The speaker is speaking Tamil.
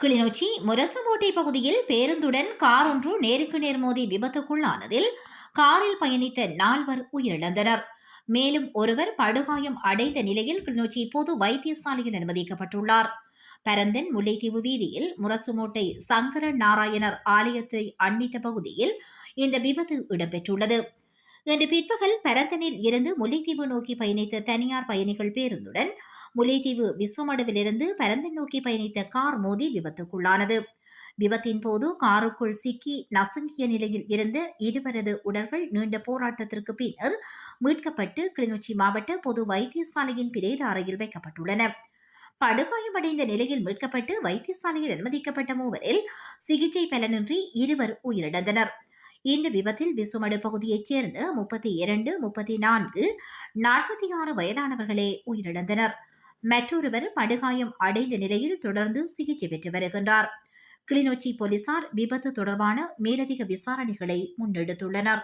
கிளிநொச்சி முரசுமோட்டை பகுதியில் பேருந்துடன் கார் ஒன்று நேருக்கு நேர் மோதி விபத்துக்குள்ளானதில் காரில் பயணித்த நால்வர் உயிரிழந்தனர். மேலும் ஒருவர் படுகாயம் அடைந்த நிலையில் கிளிநொச்சி பொது வைத்தியசாலையில் அனுமதிக்கப்பட்டுள்ளார். பரந்தன் முல்லைத்தீவு வீதியில் முரசுமோட்டை சங்கர நாராயணர் ஆலயத்தை அண்மித்த பகுதியில் இந்த விபத்து இடம்பெற்றுள்ளது. இன்று பிற்பகல் பரந்தனில் இருந்து முல்லைத்தீவு நோக்கி பயணித்த தனியார் பயணிகள் பேருந்துடன் முல்லைத்தீவு விஸ்வமடுவிலிருந்து பரந்தன் நோக்கி பயணித்த கார் மோதி விபத்துக்குள்ளானது. விபத்தின் போது காருக்குள் சிக்கி நசுங்கிய நிலையில் இருந்த இருவரது உடல்கள் நீண்ட போராட்டத்திற்கு பின்னர் மீட்கப்பட்டு கிளிநொச்சி மாவட்ட பொது வைத்தியசாலையின் பிரேத அறையில் வைக்கப்பட்டுள்ளன. படுகாயமடைந்த நிலையில் மீட்கப்பட்டு வைத்தியசாலையில் அனுமதிக்கப்பட்ட மூவரில் சிகிச்சை பலனின்றி இருவர் உயிரிழந்தனர். இந்த விபத்தில் விசுமடு பகுதியைச் சேர்ந்த முப்பத்தி இரண்டு முப்பத்தி நான்கு நாற்பத்தி ஆறு வயதானவர்களே உயிரிழந்தனர். மற்றொருவர் படுகாயம் அடைந்த நிலையில் தொடர்ந்து சிகிச்சை பெற்று வருகின்றார். கிளிநொச்சி போலீசார் விபத்து தொடர்பான மேலதிக விசாரணைகளை முன்னெடுத்துள்ளனர்.